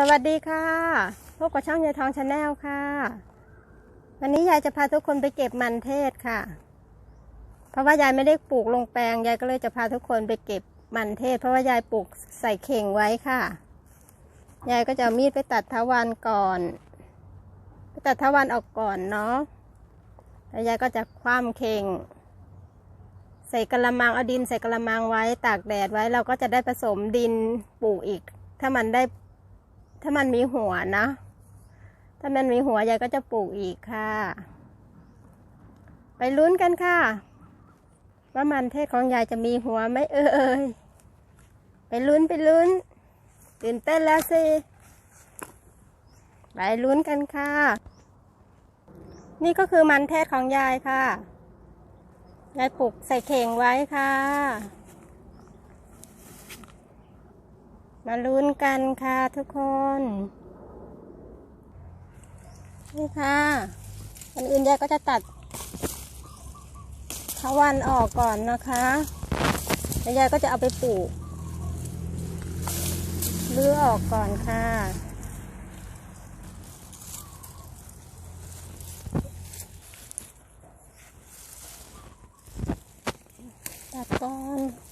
สวัสดีค่ะพบกับช่องยายทองชาแนลค่ะ วันนี้ยายจะพาทุกคนไปเก็บมันเทศค่ะ เพราะว่ายายไม่ได้ปลูกลงแปลงยายก็เลยจะพาทุกคนไปเก็บมันเทศ เพราะว่ายายปลูกใส่เข่งไว้ค่ะ ยายก็จะมีดไปตัดทวันก่อนไปตัดทวันออกก่อนเนาะแล้วยายก็จะคว่ำเข่ง ใส่กระมังเอาดินใส่กระมังไว้ตากแดดไว้เราก็จะได้ผสมดินปลูกอีก ถ้ามันได้ ถ้ามันมีหัวนะ ถ้ามันมีหัวยายก็จะปลูกอีกค่ะ ไปลุ้นกันค่ะ ว่ามันเทศของยายจะมีหัวไหมเอ่ยไปลุ้นไปลุ้น ตื่นเต้นแล้วสิไปลุ้นกันค่ะ นี่ก็คือมันเทศของยายค่ะ ยายปลูกใส่เข่งไว้ค่ะ มาลุ้นกันค่ะทุกคน นี่ค่ะอันอื่นยายก็จะตัดทวันออกก่อนนะคะแล้วยายก็จะเอาไปปลูกเลือออกก่อนค่ะตัดก่อน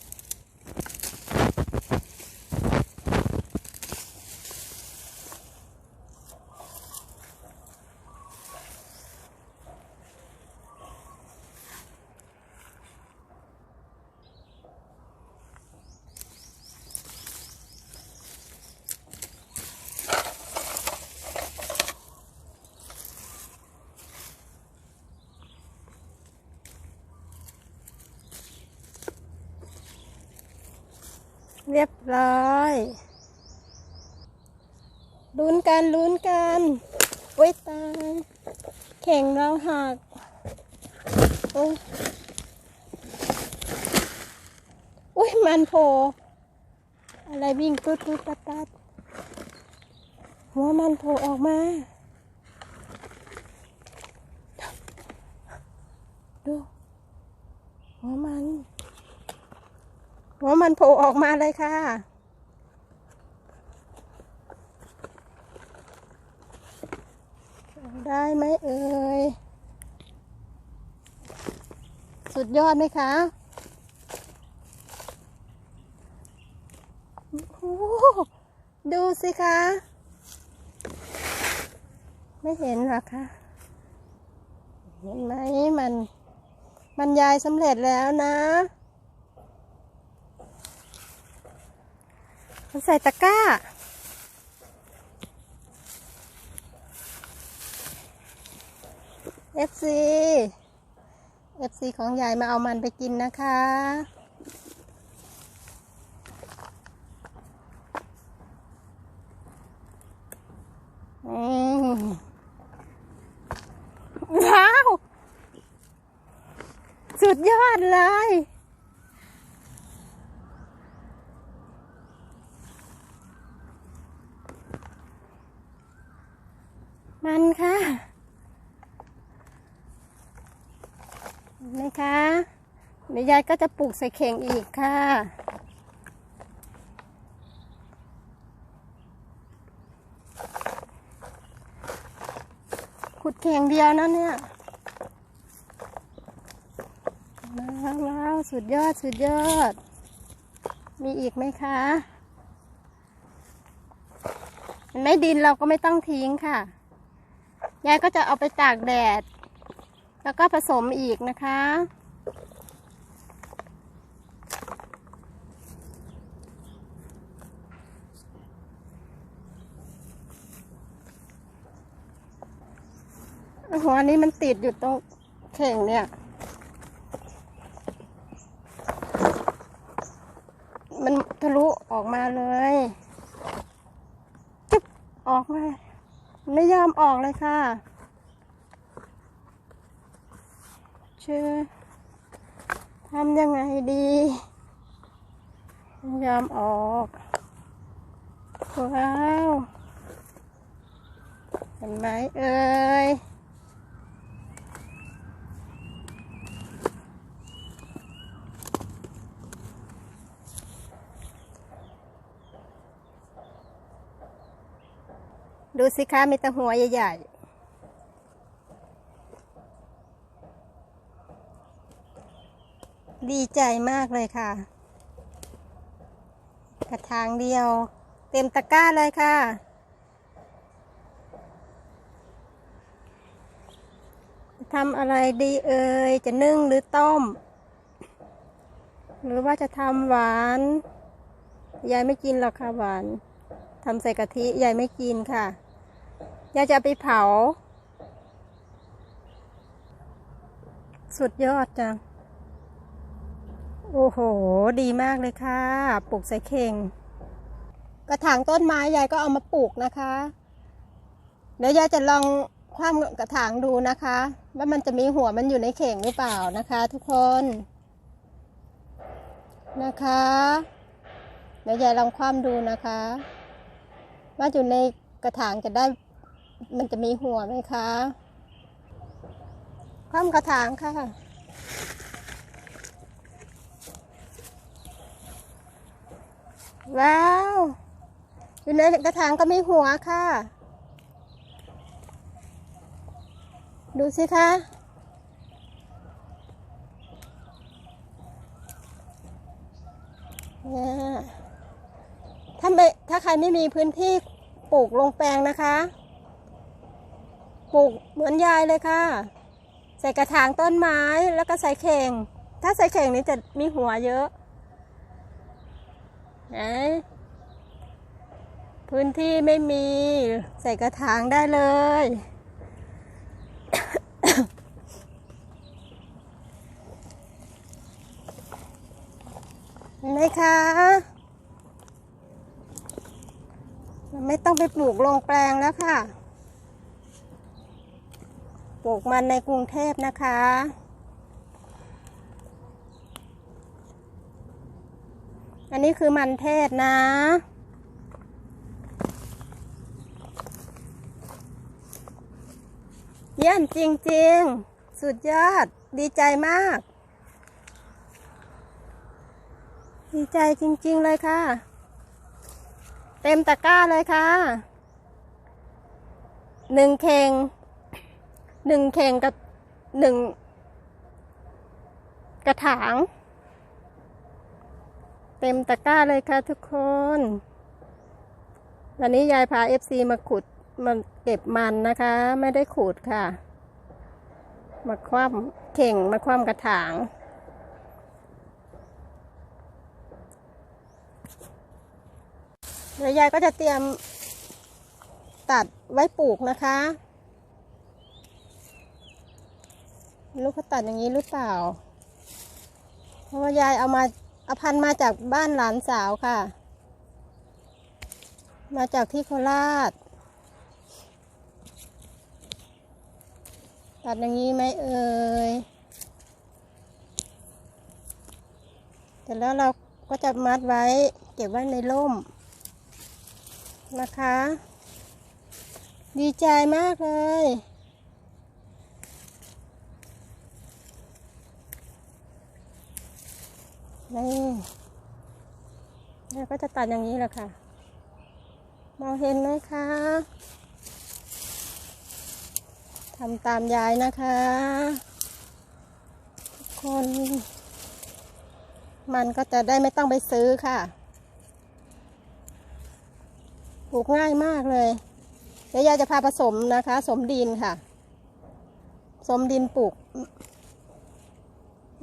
เรียบร้อยลุ้นกันลุ้นกันโอ้ยตายแข่งเราหักโอ้ยอุ้ยมันโผล่อะไรวิ่งตุ๊ดตุ๊ดตัดตัดหัวมันโผล่ออกมา ดูหัวมัน หัวมันโผล่ออกมาเลยค่ะ ได้ไหมเอ่ย สุดยอดไหมคะดูสิคะ ไม่เห็นหรอคะ เห็นไหมมัน มันยายสำเร็จแล้วนะ ใส่ตะกร้า FC FC ของยายมาเอามันไปกินนะคะ ว้าว สุดยอดเลย มันค่ะเห็นไหมคะเดี๋ ยายก็จะปลูกใส่เข่งอีกค่ะ ขุดเข่งเดียวนะเนี่ย ว้าวาวสุดยอดสุดยอด มีอีกไหมคะเห็นไหมดินเราก็ไม่ต้องทิ้งค่ะ ยายก็จะเอาไปตากแดด แล้วก็ผสมอีกนะคะ หัวนี้มันติดอยู่ตรงเข่งเนี่ย มันทะลุออกมาเลยจุ๊บออกมา ไม่ยอมออกเลยค่ะ เชื่อทำยังไงดีไม่ยอมออกว้าวเห็นไหมเอ่ย ดูสิคะมีแต่หัวใหญ่ๆ ดีใจมากเลยค่ะ กระถางเดียว เต็มตะกร้าเลยค่ะ ทำอะไรดีเอ่ย จะนึ่งหรือต้ม หรือว่าจะทำหวาน ยายไม่กินหรอกค่ะหวานทำใส่กะทิยายไม่กินค่ะ ยายจะไปเผา สุดยอดจัง โอ้โห ดีมากเลยค่ะ ปลูกใส่เข่ง กระถางต้นไม้ยายก็เอามาปลูกนะคะ เดี๋ยวยายจะลองคว่ำกระถางดูนะคะ ว่ามันจะมีหัวมันอยู่ในเข่งหรือเปล่านะคะ ทุกคนนะคะ เดี๋ยวยายลองคว่ำดูนะคะ ว่าอยู่ในกระถางจะได้ มันจะมีหัวไหมคะคว่ำกระถางค่ะ ว้าว อยู่ในกระถางก็มีหัวค่ะ ดูสิคะนี่ถ้าไม่ถ้าใครไม่มีพื้นที่ปลูกลงแปลงนะคะ ปลูกเหมือนยายเลยค่ะ ใส่กระถางต้นไม้แล้วก็ใส่เข่ง ถ้าใส่เข่งนี้จะมีหัวเยอะไหนพื้นที่ไม่มีใส่กระถางได้เลย ไหมคะไม่ต้องไปปลูกลงแปลงแล้วค่ะ ปลูกมันในกรุงเทพนะคะ อันนี้คือมันเทศนะ เยี่ยมจริง ๆ สุดยอด ดีใจมาก ดีใจจริง ๆ เลยค่ะ เต็มตะกร้าเลยค่ะหนึ่งเข่ง หนึ่งเข่งกับหนึ่งกระถาง เต็มตะกร้าเลยค่ะทุกคน วันนี้ยายพาเอฟซีมาขุดมาเก็บมันนะคะ ไม่ได้ขูดค่ะ มาคว่ำเข่งมาคว่ำกระถางเดี๋ยวยายก็จะเตรียมตัดไว้ปลูกนะคะ ไม่รู้เขาตัดอย่างนี้หรือเปล่า เพราะว่ายายเอามาเอาพันธุ์มาจากบ้านหลานสาวค่ะ มาจากที่โคราช ตัดอย่างนี้ไหมเอ่ยแต่แล้วเราก็จะมัดไว้ เก็บไว้ในร่ม นะคะ ดีใจมากเลย นี่แล้วก็จะตัดอย่างนี้แหละค่ะ มองเห็นไหมคะทำตามยายนะคะ ทุกคน มันก็จะได้ไม่ต้องไปซื้อค่ะปลูกง่ายมากเลยเดี๋ยวยายจะพาผสมนะคะ สมดินค่ะ สมดินปลูก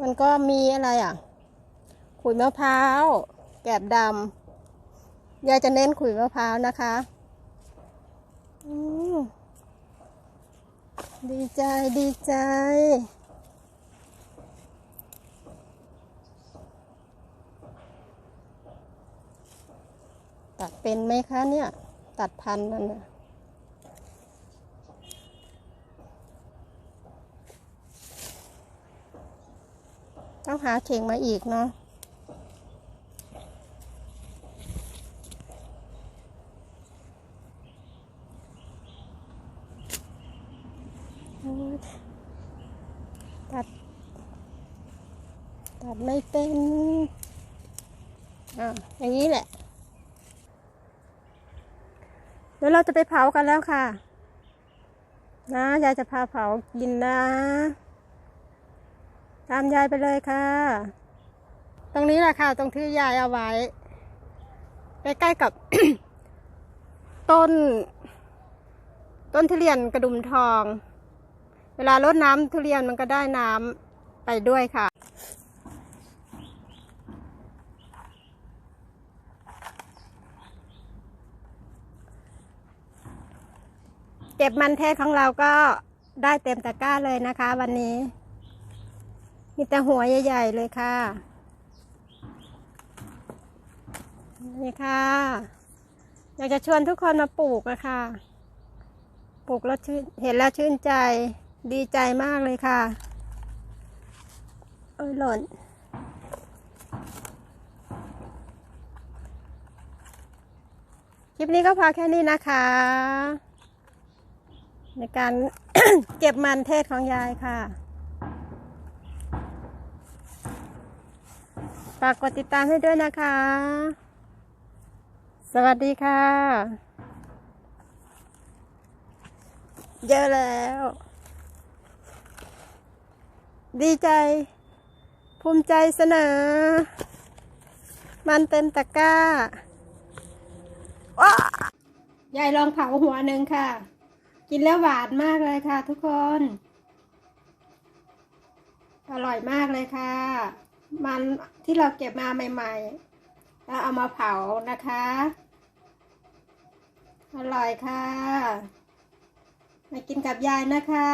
มันก็มีอะไรอะ ขุยมะพร้าว แกบดำยายจะเน้นขุยมะพร้าวนะคะดีใจดีใจตัดเป็นไหมคะเนี่ย ตัดพันธุ์มันนะต้องหาเข่งมาอีกเนาะโอ้ยตัด ตัดไม่เป็น อะอย่างนี้แหละ เดี๋ยวเราจะไปเผากันแล้วค่ะ นะยายจะพาเผากินนะ ตามยายไปเลยค่ะ ตรงนี้แหละค่ะ ตรงที่ยายเอาไว้ใกล้ๆกับ ต้น ต้นทุเรียนกระดุมทอง เวลารดน้ำทุเรียนมันก็ได้น้ำไปด้วยค่ะ เก็บมันเทศของเราก็ได้เต็มตะกร้าเลยนะคะ วันนี้ มีแต่หัวใหญ่ ๆ เลยค่ะ นี่ค่ะ อยากจะชวนทุกคนมาปลูกอะค่ะ ปลูกแล้วชื่นเห็นแล้วชื่นใจดีใจมากเลยค่ะเอ้ยหล่น คลิปนี้ก็พอแค่นี้นะคะ ในการเก็บมันเทศของยายค่ะ ฝากกดติดตามให้ด้วยนะคะ สวัสดีค่ะ เยอะแล้ว ดีใจ ภูมิใจเสนอ มันเต็มตะกร้าว้ายายลองเผาหัวหนึ่งค่ะ กินแล้วหวานมากเลยค่ะ ทุกคน อร่อยมากเลยค่ะ มันที่เราเก็บมาใหม่ ๆ แล้วเอามาเผานะคะ อร่อยค่ะ มากินกับยายนะคะ